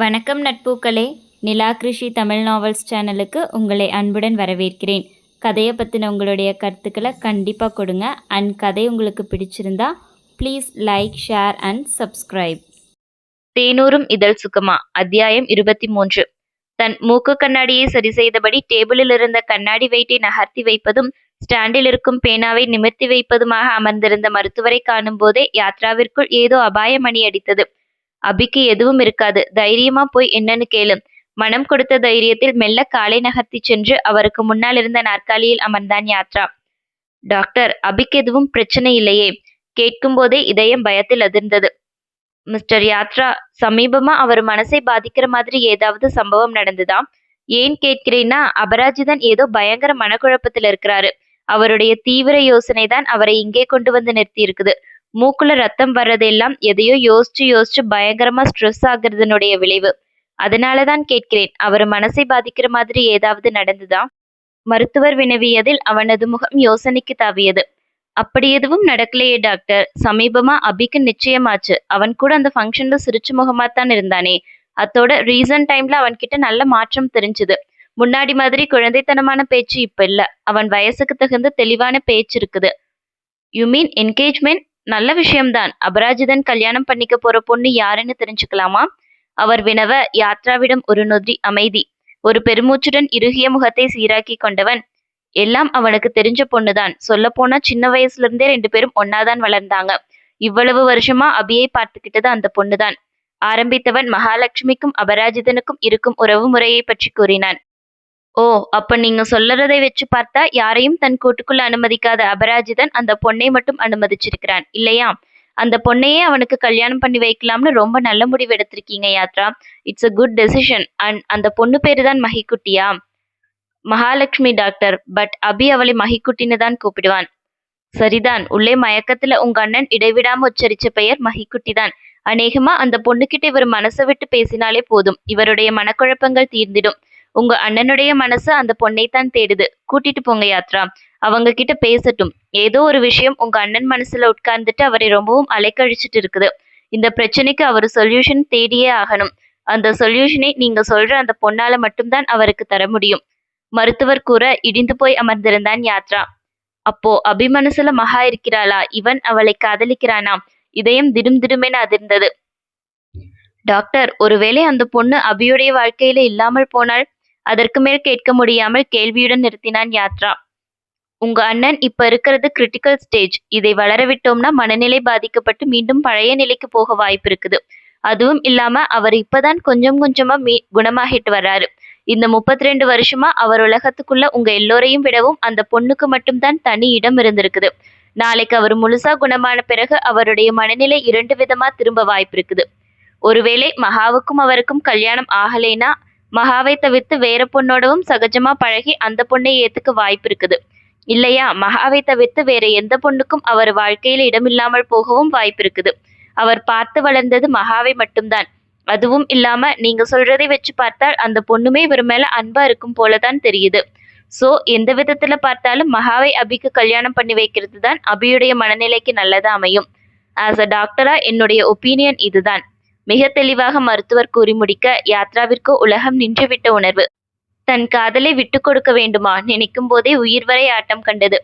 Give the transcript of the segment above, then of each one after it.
வணக்கம் நட்பூக்களே. நிலா கிருஷி தமிழ் நாவல்ஸ் சேனலுக்கு உங்களை அன்புடன் வரவேற்கிறேன். கதையை பற்றின உங்களுடைய கருத்துக்களை கண்டிப்பாக கொடுங்க. அண்ட் கதை உங்களுக்கு பிடிச்சிருந்தா please like share and subscribe தேனூரும் இதழ் சுகமா அத்தியாயம் இருபத்தி மூன்று. தன் மூக்கு கண்ணாடியை சரி செய்தபடி டேபிளில் இருந்த கண்ணாடி வெயிட்டை நகர்த்தி வைப்பதும் ஸ்டாண்டில் இருக்கும் பேனாவை நிமிர்த்தி வைப்பதுமாக அமர்ந்திருந்த மருத்துவரை காணும் போதே யாத்ராவிற்குள் ஏதோ அபாய மணி அடித்தது. அபிக்கு எதுவும் இருக்காது. தைரியமா போய் என்னன்னு கேளு. மனம் கொடுத்த தைரியத்தில் மெல்ல காலை நகர்த்தி சென்று அவருக்கு முன்னால் இருந்த நாற்காலியில் அமர்ந்தான் யாத்ரா. டாக்டர் அபிக்கு எதுவும் பிரச்சனை இல்லையே. கேட்கும் போதே இதயம் பயத்தில் அதிர்ந்தது. மிஸ்டர் யாத்ரா சமீபமா அவர் மனசை பாதிக்கிற மாதிரி ஏதாவது சம்பவம் நடந்ததா? ஏன் கேட்கிறேன்னா அபராஜிதன் ஏதோ பயங்கர மனக்குழப்பத்தில் இருக்கிறாரு. அவருடைய தீவிர யோசனை தான் அவரை இங்கே கொண்டு வந்து நிறுத்தி இருக்குது மூக்குல ரத்தம் வர்றதெல்லாம் எதையோ யோசிச்சு யோசிச்சு பயங்கரமா ஸ்ட்ரெஸ் ஆகுறதுனுடைய விளைவு. அதனாலதான் கேட்கிறேன் அவர் மனசை பாதிக்கிற மாதிரி ஏதாவது நடந்ததா? மருத்துவர் வினவியதில் அவனது முகம் யோசனைக்கு தாவியது. அப்படி எதுவும் நடக்கலையே டாக்டர். சமீபமா அபிக்கு நிச்சயமாச்சு. அவன் கூட அந்த ஃபங்க்ஷன்ல சிரிச்சு முகமா தான் இருந்தானே. அத்தோட ரீசன் டைம்ல அவன்கிட்ட நல்ல மாற்றம் தெரிஞ்சுது. முன்னாடி மாதிரி குழந்தைத்தனமான பேச்சு இப்ப இல்ல. அவன் வயசுக்கு தகுந்த தெளிவான பேச்சு இருக்குது. யூ மீன் என்கேஜ்மெண்ட் நல்ல விஷயம்தான். அபராஜிதன் கல்யாணம் பண்ணிக்க போற பொண்ணு யாருன்னு தெரிஞ்சுக்கலாமா? அவர் வினவ யாத்ராவிடம் ஒரு நொதி அமைதி. ஒரு பெருமூச்சுடன் இறுகிய முகத்தை சீராக்கி கொண்டவன். எல்லாம் அவனுக்கு தெரிஞ்ச பொண்ணுதான். சொல்ல போனா சின்ன வயசுல இருந்தே ரெண்டு பேரும் ஒன்னாதான் வளர்ந்தாங்க. இவ்வளவு வருஷமா அபியை பார்த்துக்கிட்டது அந்த பொண்ணுதான். ஆரம்பித்தவன் மகாலட்சுமிக்கும் அபராஜிதனுக்கும் இருக்கும் உறவு முறையை பற்றி கூறினான். ஓ அப்ப நீங்க சொல்லறதை வச்சு பார்த்தா யாரையும் தன் கூட்டுக்குள்ள அனுமதிக்காத அபராஜிதன் அந்த பொண்ணை மட்டும் அனுமதிச்சிருக்கிறான் இல்லையா? அந்த பொண்ணையே அவனுக்கு கல்யாணம் பண்ணி வைக்கலாம்னு ரொம்ப நல்ல முடிவு எடுத்திருக்கீங்க Yatra. It's a good decision and அந்த பொண்ணு பேரு தான் மகிக்குட்டியா? மகாலட்சுமி டாக்டர் பட் அபி அவளை மகிக்குட்டின்னு தான் கூப்பிடுவான். சரிதான் உள்ளே மயக்கத்துல உங்க அண்ணன் இடைவிடாம உச்சரிச்ச பெயர் மகிக்குட்டி தான். அநேகமா அந்த பொண்ணுகிட்ட இவர் மனசை விட்டு பேசினாலே போதும். இவருடைய மனக்குழப்பங்கள் தீர்ந்திடும். உங்க அண்ணனுடைய மனசு அந்த பொண்ணைத்தான் தேடுது. கூட்டிட்டு போங்க யாத்ரா. அவங்க கிட்ட பேசட்டும். ஏதோ ஒரு விஷயம் உங்க அண்ணன் மனசுல உட்கார்ந்துட்டு அவரை ரொம்பவும் அலைக்கழிச்சிட்டு இருக்குது. இந்த பிரச்சனைக்கு அவர் சொல்யூஷன் தேடியே ஆகணும். அந்த சொல்யூஷனை நீங்க சொல்ற அந்த பொண்ணால மட்டும்தான் அவருக்கு தர முடியும். மருத்துவர் கூற இடிந்து போய் அமர்ந்திருந்தான் யாத்ரா. அப்போ அபிமனசுல மகா இருக்கிறாளா? இவன் அவளை காதலிக்கிறானாம் இதயம் திடும் திடுமென அதிர்ந்தது. டாக்டர் ஒருவேளை அந்த பொண்ணு அபியுடைய வாழ்க்கையில இல்லாமல் போனால் அதற்கு மேல் கேட்க முடியாமல் கேள்வியுடன் நிறுத்தினான் யாத்ரா. உங்க அண்ணன் இப்ப இருக்கிறது கிரிட்டிக்கல் ஸ்டேஜ் இதை வளரவிட்டோம்னா மனநிலை பாதிக்கப்பட்டு மீண்டும் பழைய நிலைக்கு போக வாய்ப்பு இருக்குது. அதுவும் இல்லாம அவர் இப்பதான் கொஞ்சம் கொஞ்சமா மீ குணமாகிட்டு வர்றாரு. இந்த முப்பத்தி ரெண்டு வருஷமா அவர் உலகத்துக்குள்ள உங்க எல்லோரையும் விடவும் அந்த பொண்ணுக்கு மட்டும்தான் தனி இடம் இருந்திருக்குது. நாளைக்கு அவர் முழுசா குணமான பிறகு அவருடைய மனநிலை இரண்டு விதமா திரும்ப வாய்ப்பு இருக்குது. ஒருவேளை மகாவுக்கும் அவருக்கும் கல்யாணம் ஆகலைன்னா மகாவை தவிர்த்து வேற பொண்ணோடவும் சகஜமா பழகி அந்த பொண்ணை ஏத்துக்க வாய்ப்பு இருக்குது இல்லையா? மகாவை தவிர்த்து வேற எந்த பொண்ணுக்கும் அவர் வாழ்க்கையில இடமில்லாமல் போகவும் வாய்ப்பு இருக்குது அவர் பார்த்து வளர்ந்தது மகாவை மட்டும்தான். அதுவும் இல்லாம நீங்க சொல்றதை வச்சு பார்த்தால் அந்த பொண்ணுமே இவர் மேல அன்பா இருக்கும் போலதான் தெரியுது. சோ எந்த விதத்துல பார்த்தாலும் மகாவை அபிக்கு கல்யாணம் பண்ணி வைக்கிறது தான் அபியுடைய மனநிலைக்கு நல்லதா அமையும். ஆஸ் அ டாக்டரா என்னுடைய ஒப்பீனியன் இதுதான். மிக தெளிவாக மருத்துவர் கூறி முடிக்க யாத்ராவிற்கு உலகம் நின்றுவிட்ட உணர்வு. தன் காதலை விட்டு கொடுக்க வேண்டுமா? நினைக்கும் போதே உயிர் வரை ஆட்டம் கண்டது.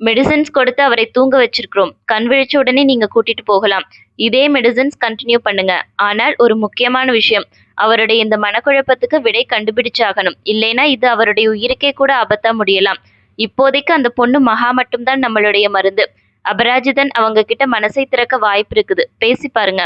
மெடிசன்ஸ் கொடுத்து அவரை தூங்க வச்சிருக்கிறோம். கண் விழிச்ச உடனே நீங்க கூட்டிட்டு போகலாம். இதே மெடிசன்ஸ் கண்டினியூ பண்ணுங்க. ஆனால் ஒரு முக்கியமான விஷயம். அவருடைய இந்த மனக்குழப்பத்துக்கு விடை கண்டுபிடிச்சாகணும். இல்லைன்னா இது அவருடைய உயிருக்கே கூட ஆபத்தா முடியலாம். இப்போதைக்கு அந்த பொண்ணு மகா மட்டும்தான் நம்மளுடைய மருந்து. அபராஜிதன் அவங்க கிட்ட மனசை திறக்க வாய்ப்பு இருக்குது. பேசி பாருங்க.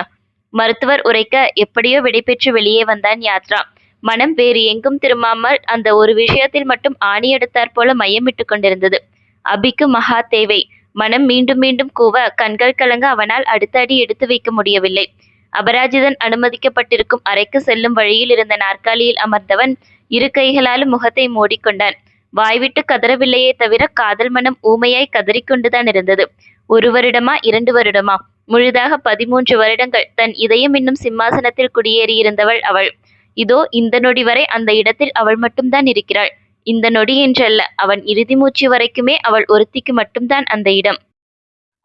மருத்துவர் உரைக்க எப்படியோ விடைபெற்று வெளியே வந்தான் யாத்ரா. மனம் வேறு எங்கும் திரும்பாமல் அந்த ஒரு விஷயத்தில் மட்டும் ஆணி எடுத்தாற் போல மையமிட்டு கொண்டிருந்தது. அபிக்கு மகா தேவை. மனம் மீண்டும் மீண்டும் கூவ கண்கள் கலங்க அவனால் அடுத்த அடி எடுத்து வைக்க முடியவில்லை. அபராஜிதன் அனுமதிக்கப்பட்டிருக்கும் அறைக்கு செல்லும் வழியில் இருந்த நாற்காலியில் அமர்ந்தவன் இரு கைகளாலும் முகத்தை மூடிக்கொண்டான். வாய்விட்டு கதறவில்லையே தவிர காதல் மனம் ஊமையாய் கதறிக்கொண்டுதான் இருந்தது. ஒரு வருடமா இரண்டு வருடமா? முழுதாக பதிமூன்று வருடங்கள் தன் இதயம் இன்னும் சிம்மாசனத்தில் குடியேறியிருந்தவள் அவள். இதோ இந்த நொடி வரை அந்த இடத்தில் அவள் மட்டும்தான் இருக்கிறாள். இந்த நொடி என்றல்ல அவன் இறுதி மூச்சு வரைக்குமே அவள் ஒருத்திக்கு மட்டும்தான் அந்த இடம்.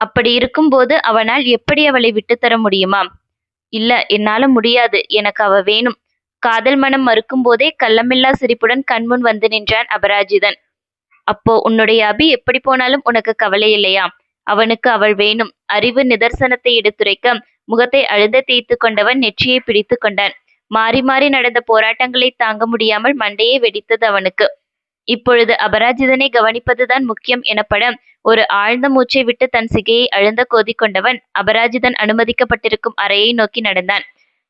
அப்படி இருக்கும்போது அவனால் எப்படி அவளை விட்டுத்தர முடியுமா இல்ல என்னால முடியாது எனக்கு அவ வேணும். காதல் மனம் மறுக்கும் போதே கள்ளமில்லா சிரிப்புடன் கண்முன் வந்து நின்றான் அபராஜிதன். அப்போ உன்னுடைய அபி எப்படி போனாலும் உனக்கு கவலை இல்லையா? அவனுக்கு அவள் வேணும். அறிவு நிதர்சனத்தை எடுத்துரைக்க முகத்தை அழுத தேய்த்து கொண்டவன் நெற்றியை பிடித்து கொண்டான். மாறி மாறி நடந்த போராட்டங்களை தாங்க முடியாமல் மண்டையே வெடித்தது அவனுக்கு. இப்பொழுது அபராஜிதனை கவனிப்பதுதான் முக்கியம் எனப்பட ஒரு ஆழ்ந்த மூச்சை விட்டு தன் சிகையை அழுந்த கோதி கொண்டவன் அபராஜிதன் அனுமதிக்கப்பட்டிருக்கும் அறையை நோக்கி நடந்தான்.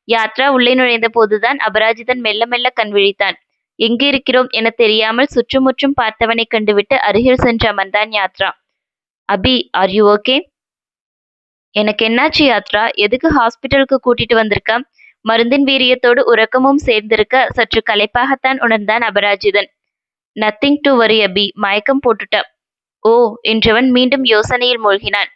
யாத்ரா உள்ளே நுழைந்த போதுதான் அபராஜிதன் மெல்ல மெல்ல கண் விழித்தான். எங்கு இருக்கிறோம் என தெரியாமல் சுற்றுமுற்றும் பார்த்தவனை கண்டுவிட்டு அருகில் சென்று அமர்ந்தான் Yatra. Abhi are you okay எனக்கு என்னாச்சு யாத்ரா? எதுக்கு ஹாஸ்பிட்டலுக்கு கூட்டிட்டு வந்திருக்க? மருந்தின் வீரியத்தோடு உறக்கமும் சேர்ந்திருக்க சற்று களைப்பாகத்தான் உணர்ந்தான் அபராஜிதன். நத்திங் டு வரி அபி. மயக்கம் போட்டுட்ட. ஓ என்றவன் மீண்டும் யோசனையில் மூழ்கினான்.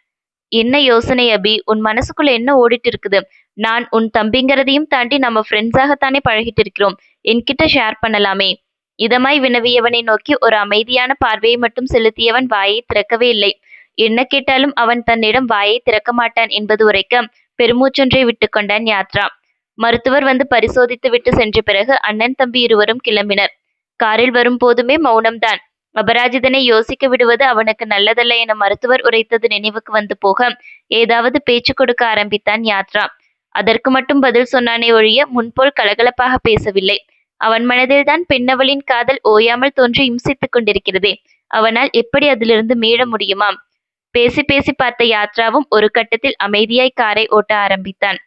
என்ன யோசனை அபி? உன் மனசுக்குள்ள என்ன ஓடிட்டு இருக்குது நான் உன் தம்பிங்கிறதையும் தாண்டி நம்ம ஃப்ரெண்ட்ஸாகத்தானே பழகிட்டு இருக்கிறோம் என்கிட்ட ஷேர் பண்ணலாமே. இதமாய் வினவியவனை நோக்கி ஒரு அமைதியான பார்வையை மட்டும் செலுத்தியவன் வாயை திறக்கவே இல்லை. என்ன கேட்டாலும் அவன் தன்னிடம் வாயை திறக்க மாட்டான் என்பது உரைக்க பெருமூச்சொன்றை விட்டு கொண்டான் யாத்ரா. மருத்துவர் வந்து பரிசோதித்து விட்டு சென்ற பிறகு அண்ணன் தம்பி இருவரும் கிளம்பினர். காரில் வரும் போதுமே மௌனம்தான். அபராஜிதனை யோசிக்க விடுவது அவனுக்கு நல்லதல்ல என மருத்துவர் உரைத்தது நினைவுக்கு வந்து போக ஏதாவது பேச்சு கொடுக்க ஆரம்பித்தான் யாத்ரா. அதற்கு மட்டும் பதில் சொன்னானே ஒழிய முன்போல் கலகலப்பாக பேசவில்லை. அவன் மனதில்தான் பெண்ணவளின் காதல் ஓயாமல் தோன்றி இம்சித்துக் கொண்டிருக்கிறதே. அவனால் எப்படி அதிலிருந்து மீள முடியுமாம்? பேசி பேசி பார்த்த யாத்ராவும் ஒரு கட்டத்தில் அமைதியாய் காரை ஓட்ட ஆரம்பித்தான்.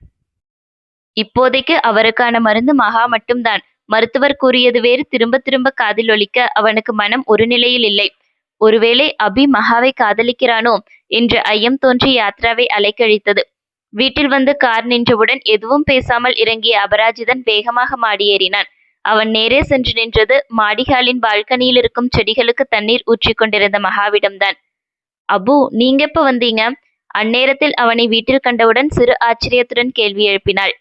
இப்போதைக்கு அவருக்கான மருந்து மகா மட்டும்தான். மருத்துவர் கூறியது வேறு. திரும்ப திரும்ப காதில் ஒலிக்க அவனுக்கு மனம் ஒரு நிலையில் இல்லை. ஒருவேளை அபி மகாவை காதலிக்கிறானோ என்ற ஐயம் தோன்றி யாத்ராவை அலைக்கழித்தது. வீட்டில் வந்து கார் நின்றவுடன் எதுவும் பேசாமல் இறங்கிய அபராஜிதன் வேகமாக மாடியேறினான் அவன் நேரே சென்று நின்றது மாடிகாலின் பால்கனியில் இருக்கும் செடிகளுக்கு தண்ணீர் ஊற்றிக் கொண்டிருந்த மகாவிடம்தான். அபு நீங்க எப்ப வந்தீங்க? அந்நேரத்தில் அவனை வீட்டில் கண்டவுடன் சிறு ஆச்சரியத்துடன் கேள்வி எழுப்பினாள்.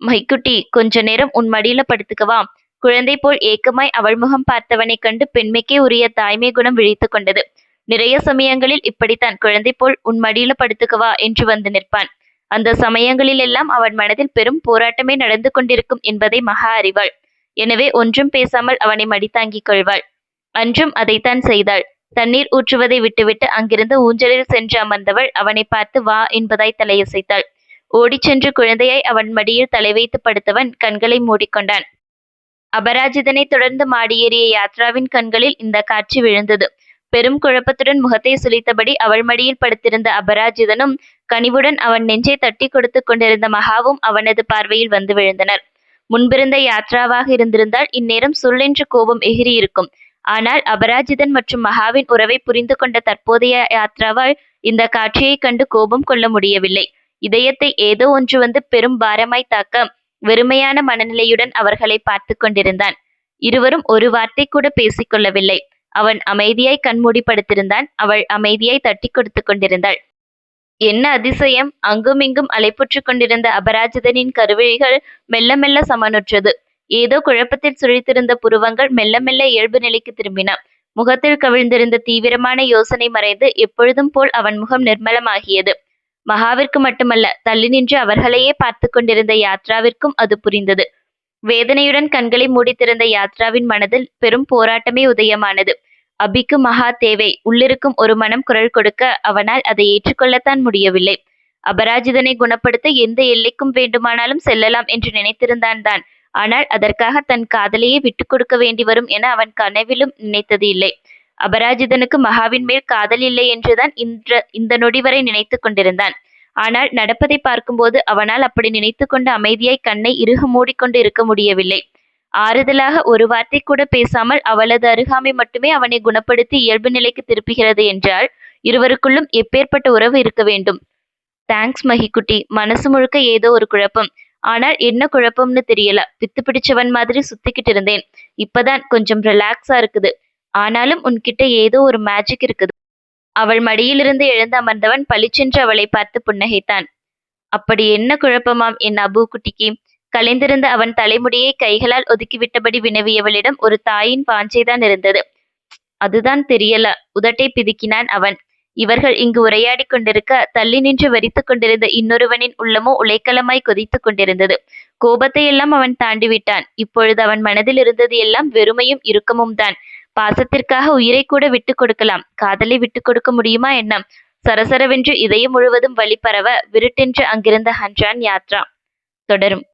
மைக்குட்டி கொஞ்ச நேரம் உன் மடியில படுத்துக்கவா குழந்தை போல் ஏக்கமாய் அவள் முகம் பார்த்தவனைக் கண்டு பெண்மைக்கே உரிய தாய்மை குணம் விழித்து கொண்டது. நிறைய சமயங்களில் இப்படித்தான் குழந்தை போல் உன் மடியில படுத்துக்கவா என்று வந்து நிற்பான். அந்த சமயங்களில் எல்லாம் அவன் மனதில் பெரும் போராட்டமே நடந்து கொண்டிருக்கும் என்பதை மகா அறிவாள். எனவே ஒன்றும் பேசாமல் அவனை மடித்தாங்கிக் கொள்வாள். அன்றும் அதைத்தான் செய்தாள். தண்ணீர் ஊற்றுவதை விட்டுவிட்டு அங்கிருந்து ஊஞ்சலில் சென்று அமர்ந்தவள் அவனை பார்த்து வா என்பதாய் தலையசைத்தாள். ஓடிச்சென்று குழந்தையை அவன் மடியில் தலை வைத்து படுத்தவன் கண்களை மூடிக்கொண்டான். அபராஜிதனை தொடர்ந்து மாடியேறிய யாத்ராவின் கண்களில் இந்த காட்சி விழுந்தது. பெரும் குழப்பத்துடன் முகத்தை சுழித்தபடி அவள் மடியில் படுத்திருந்த அபராஜிதனும் கனிவுடன் அவன் நெஞ்சை தட்டி கொடுத்து கொண்டிருந்த மகாவும் அவனது பார்வையில் வந்து விழுந்தனர். முன்பிருந்த யாத்ராவாக இருந்திருந்தால் இந்நேரம் சொல்லென்று கோபம் எகிரியிருக்கும் ஆனால் அபராஜிதன் மற்றும் மகாவின் உறவை புரிந்து கொண்ட தற்போதைய யாத்ராவால் இந்த காட்சியைக் கண்டு கோபம் கொள்ள முடியவில்லை. இதயத்தை ஏதோ ஒன்று வந்து பெரும் பாரமாய் தாக்க வெறுமையான மனநிலையுடன் அவர்களை பார்த்து கொண்டிருந்தான். இருவரும் ஒரு வார்த்தை கூட பேசிக்கொள்ளவில்லை அவன் அமைதியாய் கண்மூடி படுத்திருந்தான் அவள் அமைதியாய் தட்டி கொடுத்து கொண்டிருந்தாள். என்ன அதிசயம்? அங்குமிங்கும் அலைப்புற்று கொண்டிருந்த அபராஜிதனின் கருவிழிகள் மெல்ல மெல்ல சமனுற்றது ஏதோ குழப்பத்தில் சுழித்திருந்த புருவங்கள் மெல்ல மெல்ல இயல்பு நிலைக்கு திரும்பின. முகத்தில் கவிழ்ந்திருந்த தீவிரமான யோசனை மறைந்து எப்பொழுதும் போல் அவன் முகம் நிர்மலமாகியது. மகாவிற்கு மட்டுமல்ல தள்ளி நின்று அவர்களையே பார்த்து கொண்டிருந்த யாத்ராவிற்கும் அது புரிந்தது. வேதனையுடன் கண்களை மூடித்திருந்த யாத்ராவின் மனதில் பெரும் போராட்டமே உதயமானது. அபிக்கு மகா தேவை. உள்ளிருக்கும் ஒரு மனம் குரல் கொடுக்க அவனால் அதை ஏற்றுக்கொள்ளத்தான் முடியவில்லை. அபராஜிதனை குணப்படுத்த எந்த எல்லைக்கும் வேண்டுமானாலும் செல்லலாம் என்று நினைத்திருந்தான் தான். ஆனால் அதற்காக தன் காதலையே விட்டுக் கொடுக்க வேண்டி வரும் என அவன் கனவிலும் நினைத்தது இல்லை. அபராஜிதனுக்கு மகாவின் மேல் காதல் இல்லை என்றுதான் இன்ற இந்த நொடி வரை நினைத்து கொண்டிருந்தான். ஆனால் நடப்பதை பார்க்கும்போது அவனால் அப்படி நினைத்து கொண்டு அமைதியாய் கண்ணை இறுக மூடிக்கொண்டு இருக்க முடியவில்லை. ஆறுதலாக ஒரு வார்த்தை கூட பேசாமல் அவளது அருகாமை மட்டுமே அவனை குணப்படுத்தி இயல்பு நிலைக்கு திருப்புகிறது என்றால் இருவருக்குள்ளும் எப்பேற்பட்ட உறவு இருக்க வேண்டும். தேங்க்ஸ் மகிக்குட்டி மனசு முழுக்க ஏதோ ஒரு குழப்பம். ஆனால் என்ன குழப்பம்னு தெரியல. பித்து பிடிச்சவன் மாதிரி சுத்திக்கிட்டு இருந்தேன். இப்பதான் கொஞ்சம் ரிலாக்ஸா இருக்குது. ஆனாலும் உன்கிட்ட ஏதோ ஒரு மேஜிக் இருக்குது. அவள் மடியிலிருந்து எழுந்து அமர்ந்தவன் பளிச்சென்று அவளை பார்த்து புன்னகைத்தான். அப்படி என்ன குழப்பமாம் என் அபு குட்டிக்கு கலைந்திருந்த அவன் தலைமுடியை கைகளால் ஒதுக்கிவிட்டபடி வினவியவளிடம் ஒரு தாயின் பாஞ்சைதான் இருந்தது. அதுதான் தெரியல. உதட்டை பிதுக்கினான் அவன். இவர்கள் இங்கு உரையாடிக் கொண்டிருக்க தள்ளி நின்று வரித்துக் கொண்டிருந்த இன்னொருவனின் உள்ளமோ உலைக்கலமாய் கொதித்துக் கொண்டிருந்தது. கோபத்தை எல்லாம் அவன் தாண்டிவிட்டான். இப்பொழுது அவன் மனதில் இருந்தது எல்லாம் வெறுமையும் இறுக்கமும் தான் பாசத்திற்காக உயிரை கூட விட்டுக் கொடுக்கலாம். காதலை விட்டுக் கொடுக்க முடியுமா என்ன? சரசரவென்று இதயம் முழுவதும் வழி பரவ விருட்டென்று அங்கிருந்த ஹன்றான் யாத்ரா. தொடரும்.